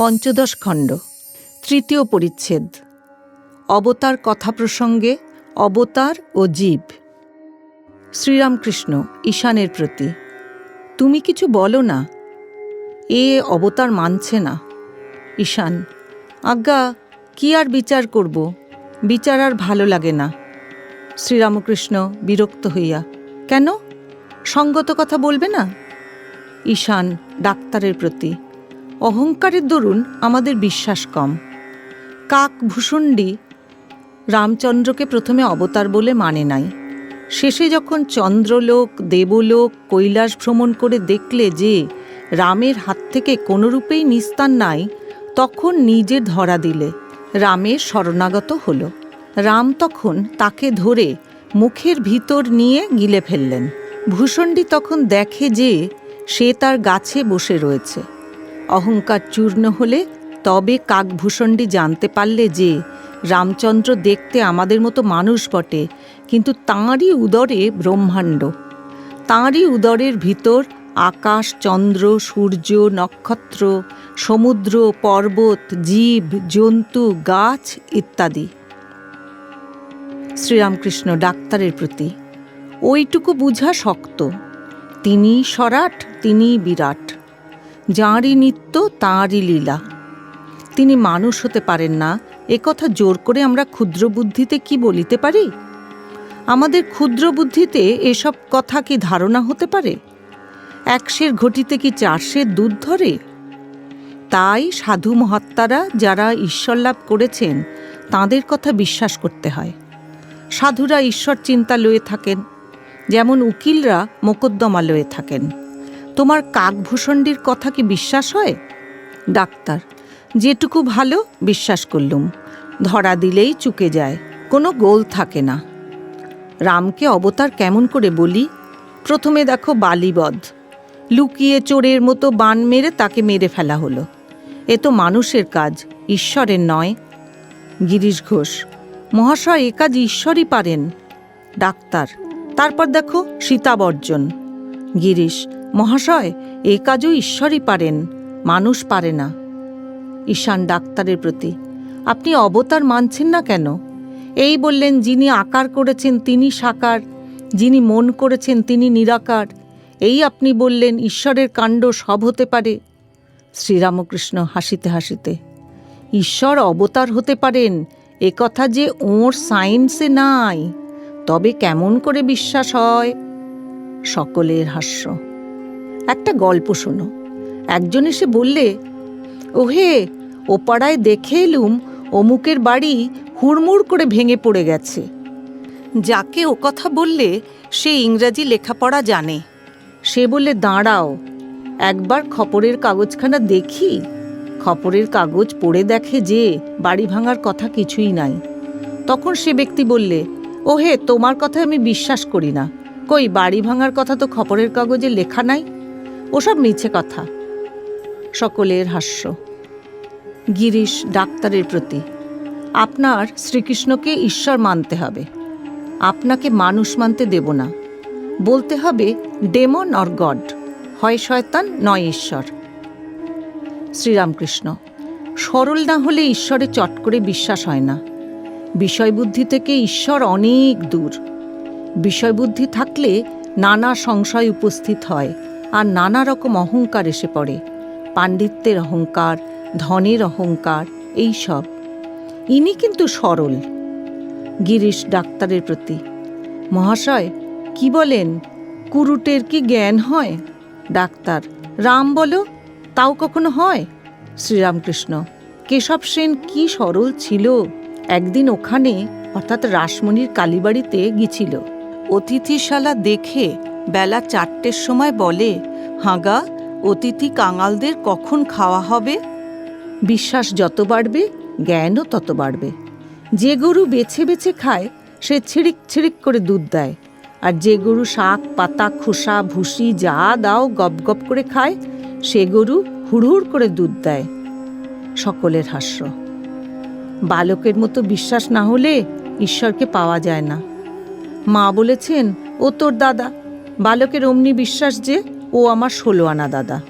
পঞ্চদশ খণ্ড। তৃতীয় পরিচ্ছেদ। অবতার কথা প্রসঙ্গে অবতার ও জীব। শ্রীরামকৃষ্ণ, ঈশানের প্রতি, তুমি কিছু বলো না, এ অবতার মানছে না। ঈশান, আজ্ঞা, কি আর বিচার করব? বিচার আর ভালো লাগে না। শ্রীরামকৃষ্ণ বিরক্ত হইয়া, কেন? সঙ্গত কথা বলবে না? ঈশান, ডাক্তারের প্রতি অহংকারের দরুন আমাদের বিশ্বাস কম। কাক ভূষণ্ডী রামচন্দ্রকে প্রথমে অবতার বলে মানে নাই। শেষে যখন চন্দ্রলোক, দেবলোক, কৈলাস ভ্রমণ করে দেখলে যে রামের হাত থেকে কোনোরূপেই নিস্তার নাই, তখন নিজে ধরা দিলে রামের শরণাগত হল। রাম তখন তাকে ধরে মুখের ভিতর নিয়ে গিলে ফেললেন। ভূষণ্ডী তখন দেখে যে সে তার গাছে বসে রয়েছে। অহংকার চূর্ণ হলে তবে কাকভূষণ্ডী জানতে পারলে যে রামচন্দ্র দেখতে আমাদের মতো মানুষ বটে, কিন্তু তাঁরই উদরে ব্রহ্মাণ্ড। তাঁরই উদরের ভিতর আকাশ, চন্দ্র, সূর্য, নক্ষত্র, সমুদ্র, পর্বত, জীব, জন্তু, গাছ ইত্যাদি। শ্রীরামকৃষ্ণ ডাক্তারের প্রতি। ওইটুকু বুঝা শক্ত। তিনি সরাট তিনি বিরাট। যাঁরই নিত্য, তাঁরই লীলা। তিনি মানুষ হতে পারেন না একথা জোর করে আমরা ক্ষুদ্র বুদ্ধিতে কি বলিতে পারি? আমাদের ক্ষুদ্র বুদ্ধিতে এসব কথা কি ধারণা হতে পারে? একশের ঘটিতে কি চারশের দুধ ধরে? তাই সাধু মহাত্মারা যারা ঈশ্বর লাভ করেছেন, তাঁদের কথা বিশ্বাস করতে হয়। সাধুরা ঈশ্বর চিন্তা লয়ে থাকেন, যেমন উকিলরা মোকদ্দমা লয়ে থাকেন। তোমার কাকভূষণ্ডীর কথা কি বিশ্বাস হয়? ডাক্তার, যেটুকু ভালো বিশ্বাস করলুম। ধরা দিলেই চুকে যায়, কোনো গোল থাকে না। রামকে অবতার কেমন করে বলি? প্রথমে দেখো বালিবধ। লুকিয়ে চোরের মতো বান মেরে তাকে মেরে ফেলা হলো। এ তো মানুষের কাজ, ঈশ্বরের নয়। গিরিশ ঘোষ, মহাশয় এ কাজ ঈশ্বরই পারেন। ডাক্তার, তারপর দেখো সীতাবর্জন। গিরিশ মহাশয়, এ কাজও ঈশ্বরই পারেন, মানুষ পারে না। ঈশান ডাক্তারের প্রতি, আপনি অবতার মানছেন না কেন? এই বললেন, যিনি আকার করেছেন তিনি সাকার, যিনি মন করেছেন তিনি নিরাকার, এই আপনি বললেন, ঈশ্বরের কাণ্ড সব হতে পারে। শ্রীরামকৃষ্ণ হাসিতে হাসিতে, ঈশ্বর অবতার হতে পারেন, এ কথা যে ওর সায়েন্সে নাই, তবে কেমন করে বিশ্বাস হয়? সকলের হাস্য। একটা গল্প শোনো। একজন এসে বললে, ওহে ও পাড়ায় দেখে এলুম অমুকের বাড়ি হুড়মুড় করে ভেঙে পড়ে গেছে। যাকে ও কথা বললে সে ইংরাজি লেখাপড়া জানে। সে বলে দাঁড়াও, একবার খবরের কাগজখানা দেখি। খবরের কাগজ পড়ে দেখে যে বাড়ি ভাঙার কথা কিছুই নাই। তখন সে ব্যক্তি বললে, ওহে, তোমার কথা আমি বিশ্বাস করি না। কই, বাড়ি ভাঙার কথা তো খবরের কাগজে লেখা নাই? ওসব মিছে কথা। সকলের হাস্য। গিরিশ ডাক্তারের প্রতি, আপনার শ্রীকৃষ্ণকে ঈশ্বর মানতে হবে। আপনাকে মানুষ মানতে দেব না। বলতে হবে ডেমন অর গড হয় শয়তান, নয় ঈশ্বর। শ্রীরামকৃষ্ণ, সরল না হলে ঈশ্বরে চট করে বিশ্বাস হয় না। বিষয়বুদ্ধি থেকে ঈশ্বর অনেক দূর। বিষয়বুদ্ধি থাকলে নানা সংশয় উপস্থিত হয়। আর নানা রকম অহংকার এসে পড়ে। পাণ্ডিত্যের অহংকার, ধনের অহংকার, এই সব। ইনি কিন্তু সরল। গিরিশ ডাক্তারের প্রতি, মহাশয়, কি বলেন? কুরুটের কি জ্ঞান হয়? ডাক্তার, রাম বলো, তাও কখনো হয়? শ্রীরামকৃষ্ণ, কেশব সেন কি সরল ছিল? একদিন ওখানে, অর্থাৎ রাসমণির কালীবাড়িতে গিয়েছিল। অতিথিশালা দেখে বেলা চারটের সময় বলে, হাগা, অতিথি কাঙালদের কখন খাওয়া হবে? বিশ্বাস যত বাড়বে, জ্ঞানও তত বাড়বে। যে গরু বেছে বেছে খায়, সে ছিড়িক ছিড়িক করে দুধ দেয়। আর যে গরু শাক, পাতা, খোসা, ভুসি যা দাও গপ গপ করে খায়, সে গরু হুড়হুড় করে দুধ দেয়। সকলের হাস্য। বালকের মতো বিশ্বাস না হলে ঈশ্বরকে পাওয়া যায় না। মা বলেছেন, ও তোর দাদা বালকের অমনি বিশ্বাস যে ও আমার ষোলো আনা দাদা।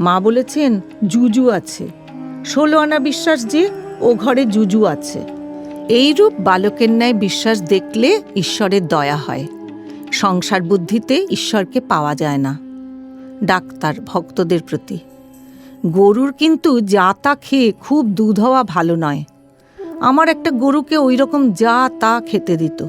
মা বলেছেন, জুজু আছে। ষোলো আনা বিশ্বাস যে ও ঘরে জুজু আছে। এইরূপ বালকের ন্যায় বিশ্বাস দেখলে ঈশ্বরের দয়া হয়। সংসার বুদ্ধিতে ঈশ্বরকে পাওয়া যায় না, ডাক্তার ভক্তদের প্রতি। গরুর কিন্তু যা তা খেয়ে খুব দুধ হওয়া ভালো নয়। আমার একটা গরুকে ওই রকম যা তা খেতে দিত।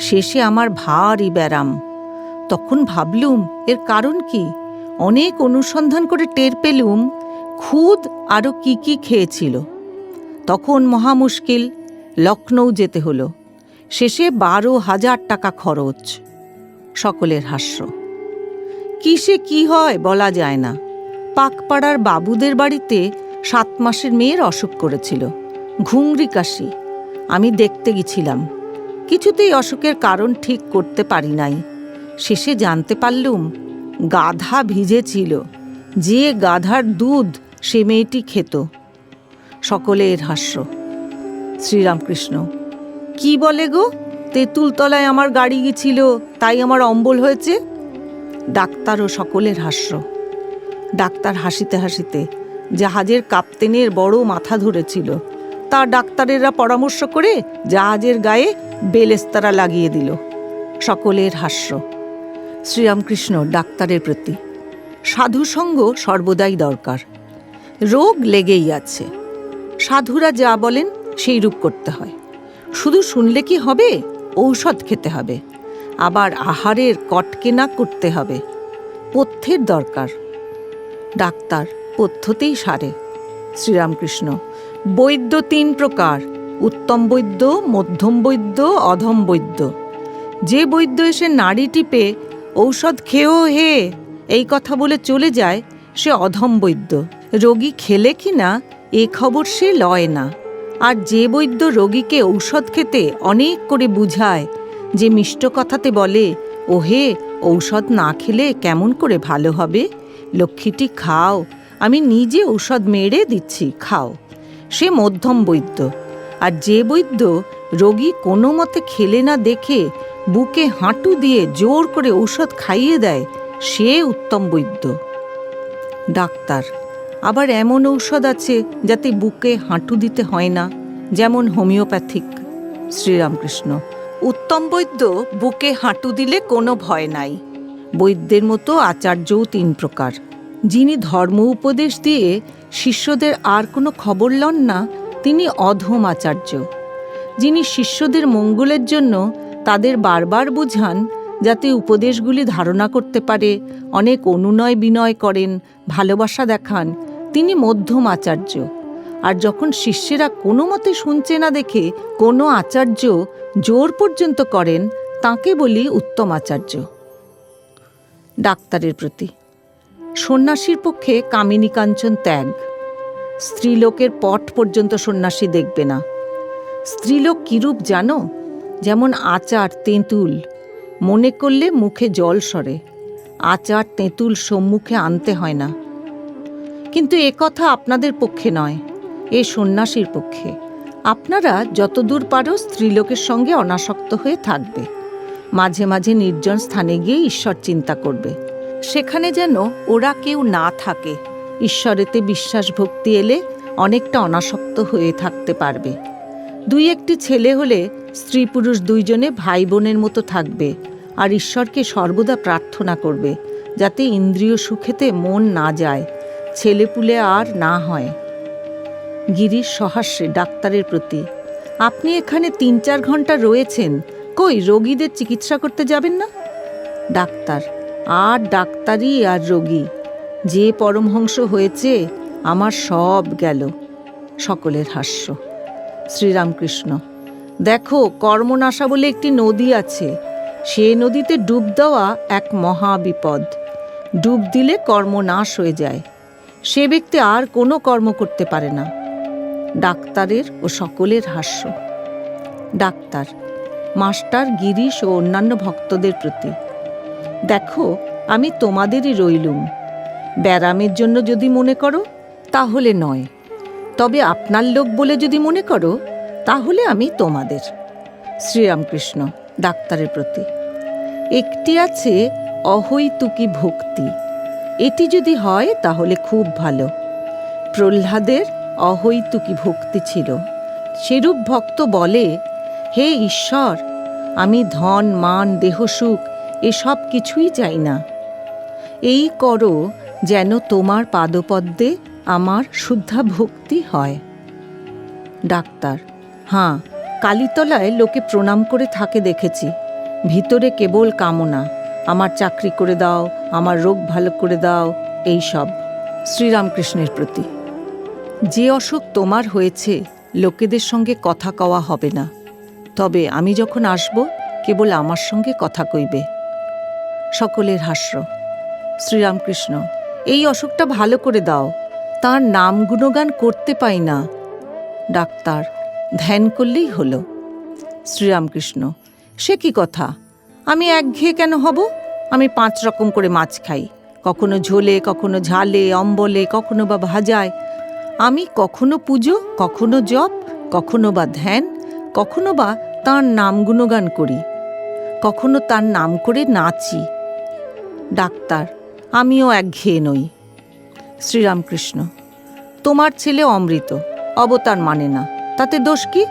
শেষে আমার ভারী ব্যারাম। তখন ভাবলুম, এর কারণ কি? অনেক অনুসন্ধান করে টের পেলুম, খুদ আরও কি কি খেয়েছিল। তখন মহা মুশকিল লখনৌ যেতে হলো। শেষে বারো হাজার টাকা খরচ, সকলের হাস্য। কিসে কি হয় বলা যায় না। পাকপাড়ার বাবুদের বাড়িতে সাত মাসের মেয়ের অসুখ করেছিল, ঘুংরি কাশি। আমি দেখতে গেছিলাম। কিছুতেই অসুখের কারণ ঠিক করতে পারি নাই। শেষে জানতে পারলুম, গাধা ভিজেছিল, যে গাধার দুধ সে মেয়েটি খেত। সকলের হাস্য। শ্রীরামকৃষ্ণ, কি বলে গো? তেঁতুলতলায় আমার গাড়ি গেছিল তাই আমার অম্বল হয়েছে? ডাক্তার ও সকলের হাস্য। ডাক্তার হাসিতে হাসিতে জাহাজের কাপ্তেনের বড় মাথা ধরেছিল। তা ডাক্তারেরা পরামর্শ করে জাহাজের গায়ে বেলেস্তারা লাগিয়ে দিল। সকলের হাস্য। শ্রীরামকৃষ্ণ ডাক্তারের প্রতি। সাধুসঙ্গ সর্বদাই দরকার। রোগ লেগেই আছে। সাধুরা যা বলেন, সেই রূপ করতে হয়। শুধু শুনলে কি হবে? ঔষধ খেতে হবে। আবার আহারের কটকেনা করতে হবে। পথ্যের দরকার। ডাক্তার পথ্যতেই সারে। শ্রীরামকৃষ্ণ, বৈদ্য তিন প্রকার। উত্তম বৈদ্য, মধ্যম বৈদ্য, অধম বৈদ্য। যে বৈদ্য এসে নাড়ি টিপে ঔষধ খেয়েও হে। এই কথা বলে চলে যায় সে অধম বৈদ্য। রোগী খেলে কি না, এ খবর সে লয় না। আর যে বৈদ্য রোগীকে ঔষধ খেতে অনেক করে বুঝায়, যে মিষ্ট কথাতে বলে, ওহে, ঔষধ না খেলে কেমন করে ভালো হবে? লক্ষ্মীটি খাও, আমি নিজে ঔষধ মেরে দিচ্ছি, খাও। সে মধ্যম বৈদ্য। আর যে বৈদ্য রোগী কোনো মতে খেলে না দেখে বুকে হাঁটু দিয়ে জোর করে ঔষধ খাইয়ে দেয় সে উত্তম বৈদ্য। ডাক্তার, আবার এমন ঔষধ আছে যাতে বুকে হাঁটু দিতে হয় না, যেমন হোমিওপ্যাথিক। শ্রীরামকৃষ্ণ, উত্তম বৈদ্য, বুকে হাঁটু দিলে কোনো ভয় নাই। বৈদ্যের মতো আচার্যও তিন প্রকার। যিনি ধর্ম উপদেশ দিয়ে শিষ্যদের আর কোনো খবর লন না, তিনি অধম আচার্য। যিনি শিষ্যদের মঙ্গলের জন্য তাদের বারবার বুঝান যাতে উপদেশগুলি ধারণা করতে পারে, অনেক অনুনয় বিনয় করেন, ভালোবাসা দেখান। তিনি মধ্যম আচার্য। আর যখন শিষ্যেরা কোনো মতে শুনছে না দেখে কোনো আচার্য জোর পর্যন্ত করেন, তাকে বলি উত্তম আচার্য। ডাক্তারের প্রতি। সন্ন্যাসীর পক্ষে কামিনী কাঞ্চন ত্যাগ। স্ত্রীলোকের পট পর্যন্ত সন্ন্যাসী দেখবে না। স্ত্রীলোক কীরূপ জানো? যেমন আচার, তেঁতুল। মনে করলে মুখে জল সরে। আচার, তেঁতুল সম্মুখে আনতে হয় না। কিন্তু এ কথা আপনাদের পক্ষে নয়, এ সন্ন্যাসীর পক্ষে। আপনারা যতদূর পারো স্ত্রীলোকের সঙ্গে অনাসক্ত হয়ে থাকবে। মাঝে মাঝে নির্জন স্থানে গিয়ে ঈশ্বর চিন্তা করবে। সেখানে যেন ওরা কেউ না থাকে। ঈশ্বরেতে বিশ্বাস ভক্তি এলে অনেকটা অনাসক্ত হয়ে থাকতে পারবে। দুই একটি ছেলে হলে স্ত্রী পুরুষ দুইজনে ভাই বোনের মতো থাকবে আর ঈশ্বরকে সর্বদা প্রার্থনা করবে যাতে ইন্দ্রিয় সুখেতে মন না যায় ছেলেপুলে আর না হয়। গিরিশ সহাস্যে ডাক্তারের প্রতি, আপনি এখানে তিন চার ঘণ্টা রয়েছেন, কই রোগীদের চিকিৎসা করতে যাবেন না? ডাক্তার, আর ডাক্তারই আর রোগী, যে পরমহংস হয়েছে, আমার সব গেল। সকলের হাস্য। শ্রীরামকৃষ্ণ। দেখো, কর্মনাশা বলে একটি নদী আছে। সে নদীতে ডুব দেওয়া এক মহা বিপদ ডুব দিলে কর্ম নাশ হয়ে যায়। সে ব্যক্তি আর কোনো কর্ম করতে পারে না। ডাক্তারের ও সকলের হাস্য। ডাক্তার, মাস্টার, গিরিশ ও অন্যান্য ভক্তদের প্রতি, দেখো, আমি তোমাদেরই রইলুম। ব্যারামের জন্য যদি মনে করো, তাহলে নয়। তবে আপনার লোক বলে যদি মনে করো, তাহলে আমি তোমাদের। শ্রীরামকৃষ্ণ, ডাক্তারের প্রতি। একটি আছে অহৈতুকি ভক্তি। এটি যদি হয়, তাহলে খুব ভালো। প্রহ্লাদের অহৈতুকি ভক্তি ছিল। সেরূপ ভক্ত বলে, হে ঈশ্বর, আমি ধন, মান দেহসুখ এসব কিছুই চাই না। এই করো যেন তোমার পাদপদ্মে আমার শুদ্ধা ভক্তি হয়। ডাক্তার, হাঁ, কালীতলায় লোকে প্রণাম করে থাকে দেখেছি। ভিতরে কেবল কামনা, আমার চাকরি করে দাও, আমার রোগ ভালো করে দাও, এই সব, শ্রীরামকৃষ্ণের প্রতি। যে অসুখ তোমার হয়েছে, লোকেদের সঙ্গে কথা কওয়া হবে না। তবে আমি যখন আসব, কেবল আমার সঙ্গে কথা কইবে। সকলের হাস্য, শ্রীরামকৃষ্ণ, এই অসুখটা ভালো করে দাও। তার নাম গুণগান করতে পাই না। ডাক্তার, ধ্যান করলেই হলো। শ্রীরামকৃষ্ণ, সে কি কথা? আমি একঘেয়ে কেন হব? আমি পাঁচ রকম করে মাছ খাই। কখনো ঝোলে, কখনো ঝালে, অম্বলে, কখনো বা ভাজায়। আমি কখনো পুজো, কখনো জপ, কখনো বা ধ্যান, কখনো বা তাঁর নাম গুণগান করি। কখনো তার নাম করে নাচি। ডাক্তার, আমিও একঘেয়ে নই। শ্রীরামকৃষ্ণ। তোমার ছেলে অমৃত, অবতার মানে না। তাতে দোষ কি?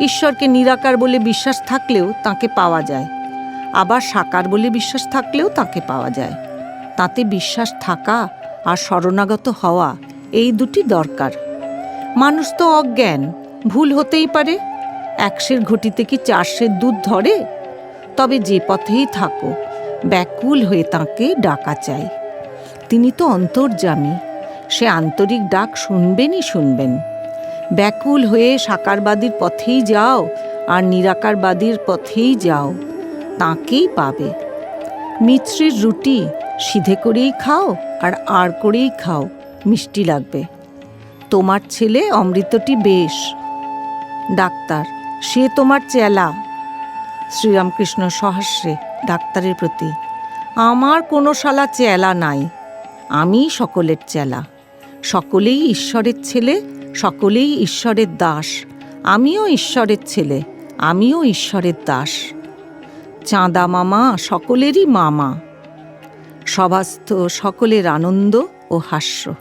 ঈশ্বরকে নিরাকার বলে বিশ্বাস থাকলেও তাকে পাওয়া যায়। আবার সাকার বলে বিশ্বাস থাকলেও তাকে পাওয়া যায়। তাতে বিশ্বাস থাকা আর শরণাগত হওয়া এই দুটি দরকার। মানুষ তো অজ্ঞান, ভুল হতেই পারে। একশের ঘটিতে কি চারশের দুধ ধরে? তবে যে পথেই থাকো, ব্যাকুল হয়ে তাকে ডাকা চাই। তিনি তো অন্তর্যামী। সে আন্তরিক ডাক শুনবেনই শুনবেন। ব্যাকুল হয়ে সাকারবাদীর পথেই যাও আর নিরাকারবাদীর পথেই যাও। তাকেই পাবে। মিছরির রুটি সিধে করেই খাও আর আর করেই খাও, মিষ্টি লাগবে। তোমার ছেলে অমৃতটি বেশ। ডাক্তার, সে তোমার চেলা। শ্রীরামকৃষ্ণ সহাস্যে ডাক্তারের প্রতি। আমার কোনো শালা চেলা নাই। আমি সকলের চেলা। সকলেই ঈশ্বরের ছেলে, সকলেই ঈশ্বরের দাস। আমিও ঈশ্বরের ছেলে, আমিও ঈশ্বরের দাস। চাঁদা মামা সকলেরই মামা। সভাস্থ সকলের আনন্দ ও হাস্য।